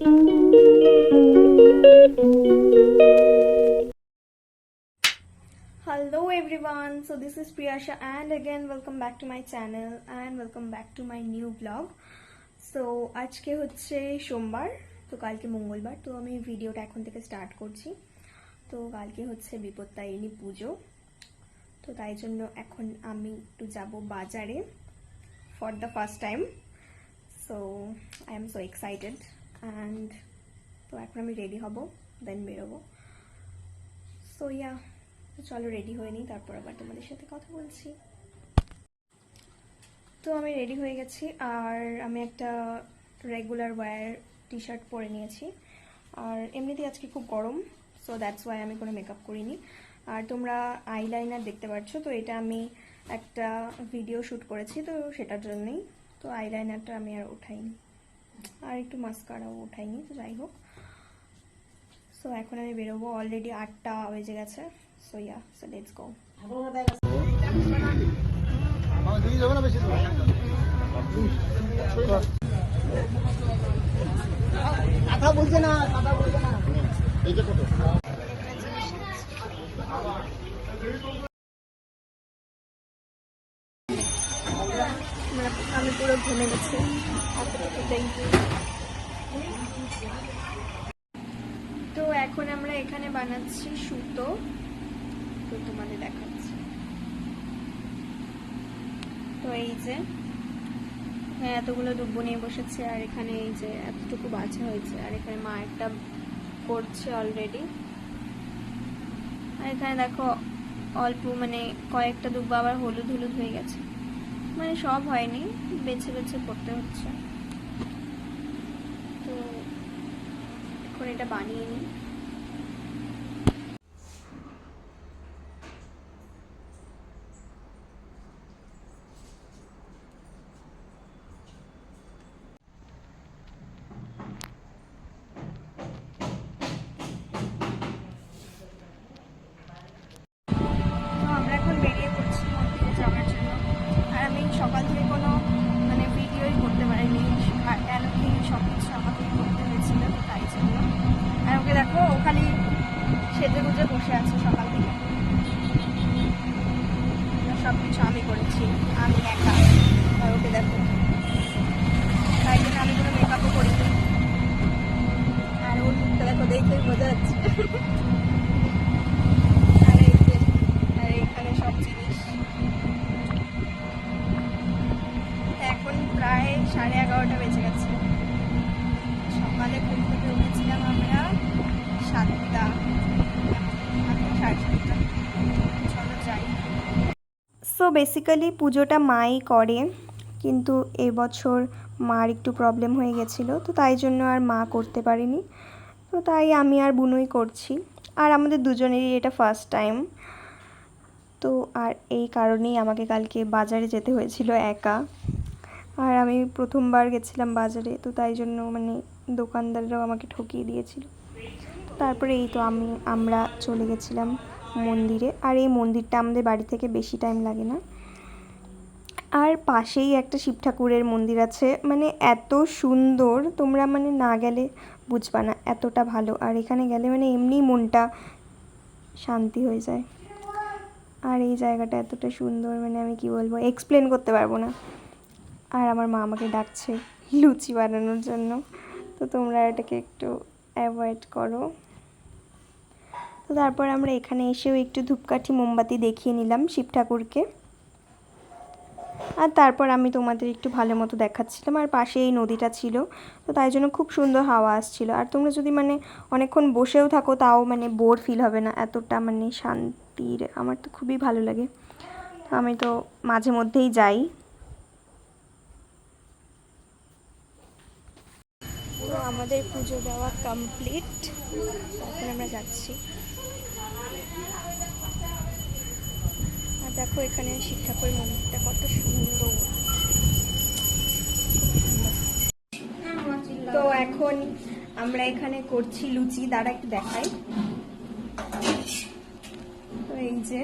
hello everyone, so this is priyasha and again welcome back to my channel and welcome back to my new vlog. So, আজকে হচ্ছে সোমবার, তো কালকে মঙ্গলবার, তো আমি ভিডিওটা এখন থেকে স্টার্ট করছি। তো কালকে হচ্ছে বিপত্তারিণী পুজো, তো তাই জন্য এখন আমি একটু যাব বাজারে for the first time so I am so excited and তো এখন আমি রেডি হব দেন বেরোবো। সো ইয়া চলো রেডি হয়ে নিই, তারপর আবার তোমাদের সাথে কথা বলছি। তো আমি রেডি হয়ে গেছি, আর আমি একটা রেগুলার ওয়্যার টি শার্ট পরে নিয়েছি। আর এমনিতেই আজকে খুব গরম সো দ্যাটস ওয়াই আমি কোনো মেকআপ করিনি। আর তোমরা আইলাইনার দেখতে পাচ্ছ তো এটা আমি একটা ভিডিও শ্যুট করেছি, তো সেটার জন্যই। তো আইলাইনারটা আমি আর উঠাইনি আর একটু মাস্কারাও উঠাইনি, তো যাই হোক। সো এখন আমি বেরোবো অলরেডি আটটা বেজে গেছে। So yeah so let's go কথা বলছে না কথা বলছে না যে কত আমি পুরো ঘেমে গেছি। তো এখন আমরা এখানে বানাচ্ছি সুতো। তো তোমাদের দেখাচ্ছি। তো এই যে হ্যাঁ এতগুলো দুব্বো নিয়ে বসেছে আর এখানে এই যে এতটুকু বাছা হয়েছে। আর এখানে মা একটা করছে অলরেডি আর এখানে দেখো, অল্প মানে কয়েকটা দুব্বো আবার হলুদ হলুদ হয়ে গেছে। মানে সব হয়নি বেছে বেছে করতে হচ্ছে। তো এখন এটা বানিয়ে নিই। বেসিক্যালি পুজোটা মাই করে, কিন্তু এবছর মার একটু প্রবলেম হয়ে গেছিল, তো তাই জন্য আর মা করতে পারেনি। তো তাই আমি আর বুনুই করছি। আর আমাদের দুজনেরই এটা ফার্স্ট টাইম তো আর এই কারণেই আমাকে কালকে বাজারে যেতে হয়েছিল একা। আর আমি প্রথমবার গেছিলাম বাজারে, তো তাই জন্য মানে দোকানদাররাও আমাকে ঠকিয়ে দিয়েছিল। তারপরে এই তো আমি, আমরা চলে গেছিলাম মন্দিরে। আর এই মন্দিরটা আমাদের বাড়ি থেকে বেশি টাইম লাগে না। আর পাশেই একটা শিব ঠাকুরের মন্দির আছে। মানে এত সুন্দর, তোমরা মানে না গেলে বুঝবা না এতটা ভালো। আর এখানে গেলে মানে এমনি মনটা শান্তি হয়ে যায়। আর এই জায়গাটা এতটা সুন্দর মানে আমি কি বলব এক্সপ্লেন করতে পারব না। আর আমার মা আমাকে ডাকছে লুচি বানানোর জন্য। তো তোমরা এটাকে একটু অ্যাভয়েড করো। তো তারপর আমরা এখানে এসেও একটু ধূপকাঠি, মোমবাতি দেখিয়ে নিলাম শিব ঠাকুরকে। আর তারপর আমি তোমাদের একটু ভালো মতো দেখাচ্ছিলাম, আর পাশে এই নদীটা ছিল। তো তাই জন্য খুব সুন্দর হাওয়া আসছিল। আর তোমরা যদি মানে অনেকক্ষণ বসেও থাকো, তাও মানে বোর ফিল হবে না। এতটা মানে শান্তির, আমার তো খুবই ভালো লাগে। আমি তো মাঝে মধ্যেই যাই। আমাদের পুজো দেওয়া কমপ্লিট এখন আমরা যাচ্ছি। আর দেখো এখানে শিব মন্দিরটা কত সুন্দর। তো এখন আমরা এখানে করছি লুচি, দাঁড়া একটু দেখাই। তো এই যে,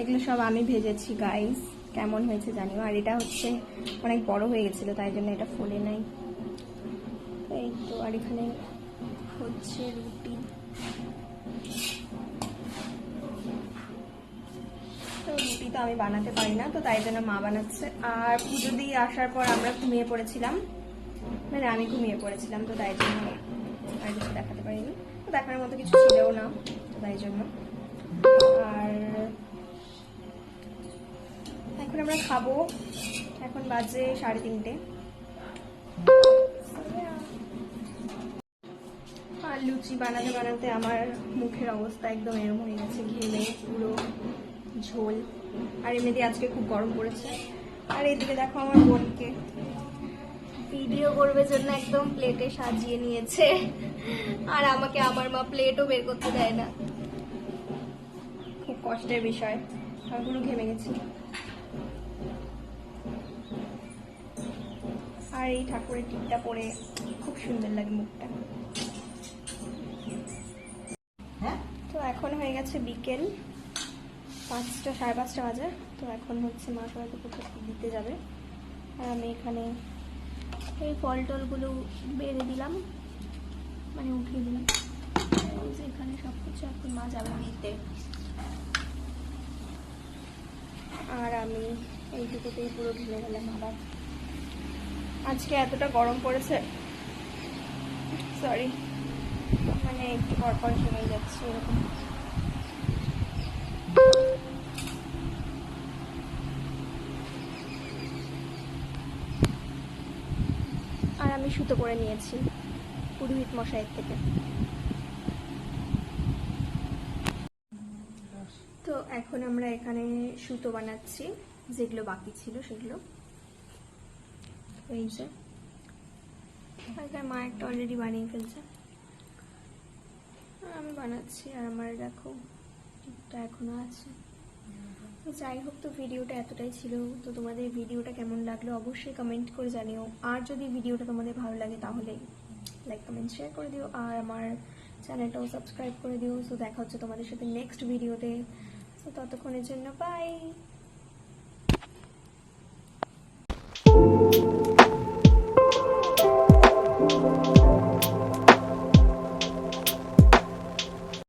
এগুলো সব আমি ভেজেছি গাইস কেমন হয়েছে জানিও আর এটা হচ্ছে অনেক বড় হয়ে গেছিল, তাই জন্য এটা ফোলে নাই। এই তো, আর এখানে হচ্ছে রুটি। তো রুটি তো আমি বানাতে পারি না, তো তাই জন্য মা বানাচ্ছে। আর পুজো দিয়ে আসার পর আমরা ঘুমিয়ে পড়েছিলাম। মানে আমি ঘুমিয়ে পড়েছিলাম, তো তাই জন্য আর কিছু দেখাতে পারিনি। তো দেখার মতো কিছু ছিলও না, তো তাই জন্য। আর এখন আমরা খাব, এখন বাজে সাড়ে তিনটে। আর লুচি বানাতে বানাতে আমার মুখের অবস্থা একদম এরম হয়ে গেছে, ঘেমে পুরো। ঝোল। আর এমনিতে আজকে খুব গরম পড়েছে। আর এদিকে দেখো আমার বোনকে। ভিডিও করবে জন্য একদম প্লেটে সাজিয়ে নিয়েছে। আর আমাকে আমার মা প্লেটও বের করতে দেয় না। খুব কষ্টের বিষয়। আমি পুরো ঘেমে গেছি। আর এই ঠাকুরের টিপটা পরে খুব সুন্দর লাগে মুখটা। হ্যাঁ? তো এখন হয়ে গেছে বিকেল। পাঁচটা, সাড়ে পাঁচটা বাজে। তো এখন হচ্ছে মা সবাইকে কোথাও দিতে যাবে। আর আমি এখানে এই ফল টলগুলো বেড়ে দিলাম। মানে উঠিয়ে দিলাম। এখানে সব কিছু এখন মা যাবে দিতে আর আমি এইটুকুতেই পুরো ঘিরে গেলাম আবার আজকে এতটা গরম পড়েছে। সরি মানে একটু পরপর ঘেমে যাচ্ছে, এরকম আর আমি সুতো করে নিয়েছি পুরোহিত মশাইয়ের থেকে। তো এখন আমরা এখানে সুতো বানাচ্ছি, যেগুলো বাকি ছিল সেগুলো। এই যে। মা একটা অলরেডি বানিয়ে ফেলছে। আমি বানাচ্ছি আর আমার দেখো এখনও আছে। যাই হোক, তো ভিডিওটা এতটাই ছিল। তো তোমাদের ভিডিওটা কেমন লাগল অবশ্যই কমেন্ট করে জানিও। আর যদি ভিডিওটা তোমাদের ভালো লাগে তাহলে লাইক কমেন্ট শেয়ার করে দিও। আর আমার চ্যানেলটাও সাবস্ক্রাইব করে দিও। সো দেখা হচ্ছে তোমাদের সাথে নেক্সট ভিডিওতে সো ততক্ষণের জন্য বাই